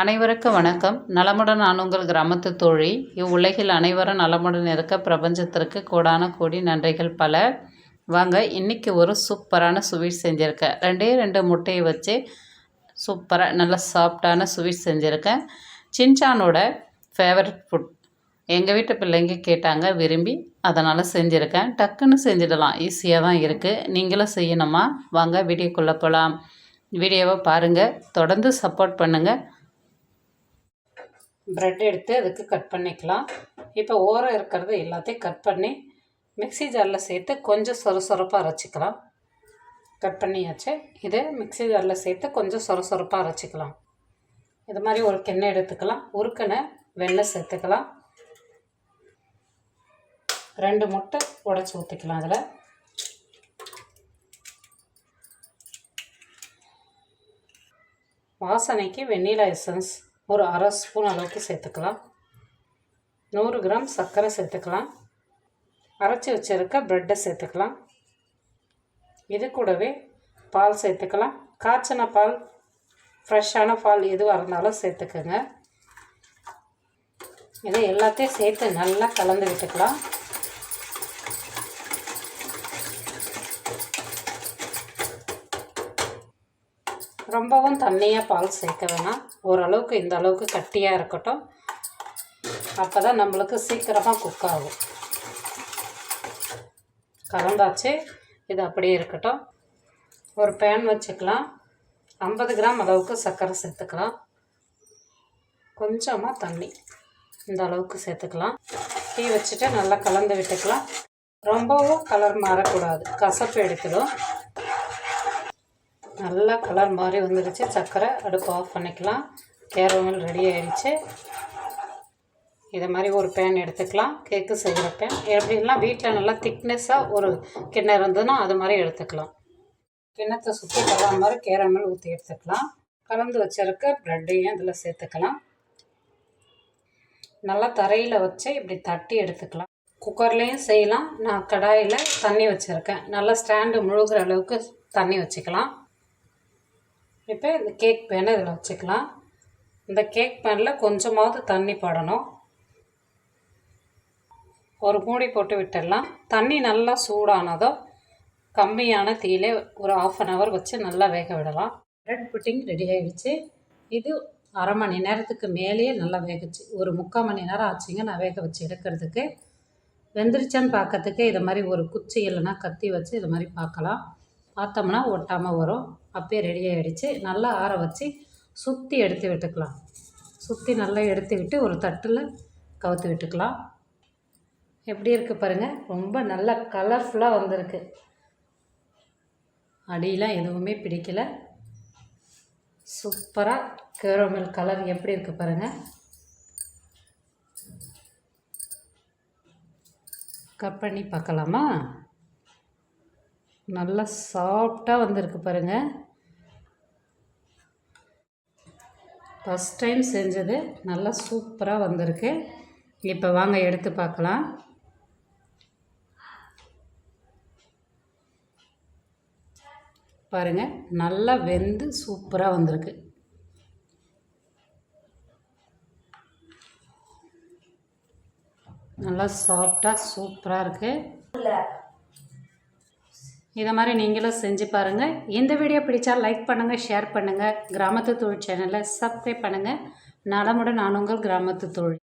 அனைவருக்கும் வணக்கம். நலமுடன் நான் உங்கள் கிராமத்து தோழி. இவ்வுலகில் அனைவரும் நலமுடன் இருக்க பிரபஞ்சத்திற்கு கோடான கோடி நன்றிகள் பல. வாங்க இன்றைக்கி ஒரு சூப்பரான ஸ்வீட் செஞ்சுருக்கேன் ரெண்டே ரெண்டு முட்டையை வச்சு சூப்பராக நல்ல சாஃப்டான ஸ்வீட் செஞ்சுருக்கேன் சின்சானோட ஃபேவரட் ஃபுட் எங்கள் வீட்டு பிள்ளைங்க கேட்டாங்க விரும்பி அதனால் செஞ்சுருக்கேன் டக்குன்னு செஞ்சிடலாம். ஈஸியாக தான் இருக்குது நீங்களும் செய்யணுமா? வாங்க வீடியோக்குள்ளே போகலாம் வீடியோவை பாருங்கள் தொடர்ந்து சப்போர்ட் பண்ணுங்கள் ப்ரெட் எடுத்து அதுக்கு கட் பண்ணிக்கலாம். இப்போ ஓரம் இருக்கிறது எல்லாத்தையும் கட் பண்ணி மிக்ஸி ஜாரில் சேர்த்து கொஞ்சம் சொர சொரப்பாக அரைச்சிக்கலாம். கட் பண்ணியாச்சு. இதை மிக்ஸி ஜாரில் சேர்த்து கொஞ்சம் சொர சொரப்பாக அரைச்சிக்கலாம். இது மாதிரி ஒரு கிண்ணை எடுத்துக்கலாம். உருக்கின வெண்ணெய் சேர்த்துக்கலாம். ரெண்டு முட்டை உடச்சி ஊற்றிக்கலாம் அதில் வாசனைக்கு வெண்ணிலா எசன்ஸ் ஒரு அரை ஸ்பூன் அளவுக்கு சேர்த்துக்கலாம். நூறு கிராம் சர்க்கரை சேர்த்துக்கலாம். அரைச்சி வச்சுருக்க ப்ரெட்டை சேர்த்துக்கலாம். இது கூடவே பால் சேர்த்துக்கலாம். காய்ச்சின பால் ஃப்ரெஷ்ஷான பால் எதுவாக இருந்தாலும் சேர்த்துக்கோங்க. இதை எல்லாத்தையும் சேர்த்து நல்லா கலந்து விட்டுக்கலாம். ரொம்பவும் தண்ணியாக பால் சேர்க்க வேணாம். ஓரளவுக்கு இந்த அளவுக்கு கட்டியாக இருக்கட்டும். அப்போ தான் நம்மளுக்கு சீக்கிரமாக குக் ஆகும். கலந்தாச்சு. இது அப்படியே இருக்கட்டும். ஒரு பேன் வச்சுக்கலாம். ஐம்பது கிராம் அளவுக்கு சர்க்கரை சேர்த்துக்கலாம். கொஞ்சமாக தண்ணி இந்த அளவுக்கு சேர்த்துக்கலாம். டீ வச்சுட்டு நல்லா கலந்து விட்டுக்கலாம். ரொம்பவும் கலர் மாறக்கூடாது. கசப்பு எடுத்துடும். நல்லா கலர் மாறி வந்துடுச்சு சர்க்கரை அடுப்பு ஆஃப் பண்ணிக்கலாம். கேரமல் ரெடி ஆகிடுச்சு இதை மாதிரி ஒரு பேன் எடுத்துக்கலாம். கேக்கு செய்கிற பேன் எப்படிலாம் வீட்டில் நல்லா திக்னஸ்ஸாக ஒரு கிண்ணம் இருந்ததுன்னா அது மாதிரி எடுத்துக்கலாம். கிண்ணத்தை சுற்றி கலர் மாதிரி கேரமல் ஊற்றி எடுத்துக்கலாம். கலந்து வச்சுருக்க ப்ரெட்டையும் இதில் சேர்த்துக்கலாம். நல்லா தரையில் வச்சு இப்படி தட்டி எடுத்துக்கலாம். குக்கர்லேயும் செய்யலாம். நான் கடாயில் தண்ணி வச்சுருக்கேன். நல்லா ஸ்டாண்டு முழுகிற அளவுக்கு தண்ணி வச்சுக்கலாம். இப்போ இந்த கேக் பேனை இதில் வச்சுக்கலாம். இந்த கேக் பேனில் கொஞ்சமாவது தண்ணி படணும். ஒரு மூடி போட்டு விட்டுடலாம். தண்ணி நல்லா சூடானதோ கம்மியான தீயிலே ஒரு ஆஃப் அன் ஹவர் வச்சு நல்லா வேக விடலாம். பிரெட் புட்டிங் ரெடி ஆகிடுச்சு இது அரை மணி நேரத்துக்கு மேலேயே நல்லா வேகச்சு. ஒரு முக்கால் மணி நேரம் ஆச்சுங்க நான் வேக வச்சு எடுக்கிறதுக்கு. வெந்துருச்சான்னு பார்க்கறதுக்கு இதை மாதிரி ஒரு குச்சி இல்லைன்னா கத்தி வச்சு இது மாதிரி பார்க்கலாம். பார்த்தோம்னா ஒட்டாமல் வரும். அப்பயே ரெடி ஆகிடுச்சு நல்லா ஆற வச்சு சுற்றி எடுத்து விட்டுக்கலாம். சுற்றி நல்லா எடுத்துக்கிட்டு ஒரு தட்டில் கவுத்து விட்டுக்கலாம். எப்படி இருக்குது பாருங்கள் ரொம்ப நல்லா கலர்ஃபுல்லாக வந்திருக்கு. அடியெலாம் எதுவுமே பிடிக்கல. சூப்பராக கேரோமில் கலர் எப்படி இருக்குது பாருங்கள் கட் பண்ணி பார்க்கலாமா? நல்லா சாஃப்டாக வந்திருக்கு பாருங்கள் ஃபஸ்ட் டைம் செஞ்சது. நல்லா சூப்பராக வந்திருக்கு. இப்போ வாங்க எடுத்து பார்க்கலாம். பாருங்கள் நல்லா வெந்து சூப்பராக வந்திருக்கு. நல்லா சாஃப்டாக சூப்பராக இருக்குது இதை மாதிரி நீங்களும் செஞ்சு பாருங்கள் இந்த வீடியோ பிடிச்சா லைக் பண்ணுங்கள் ஷேர் பண்ணுங்கள் கிராமத்து தொழில் சேனலை சப்ஸ்கிரைப் பண்ணுங்கள் நலமுடன் நான் உங்கள் கிராமத்து தொழில்.